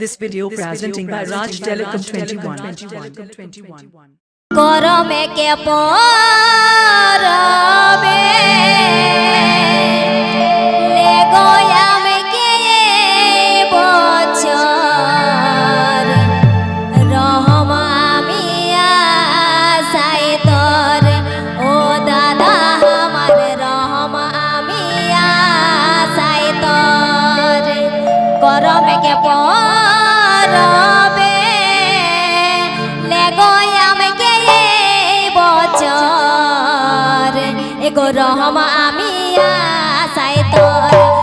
This video this presenting video by Raj Telecom 21. 21. গরমে কে পরবে? লে গয়ামে কে বছর? রহম আমি আসাই তোর। ও দাদা আমার রহম আমি আসাই তোর। গরমে কে পর গো রহমা আমি আসাই তোর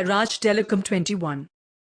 by Raj Telecom 21.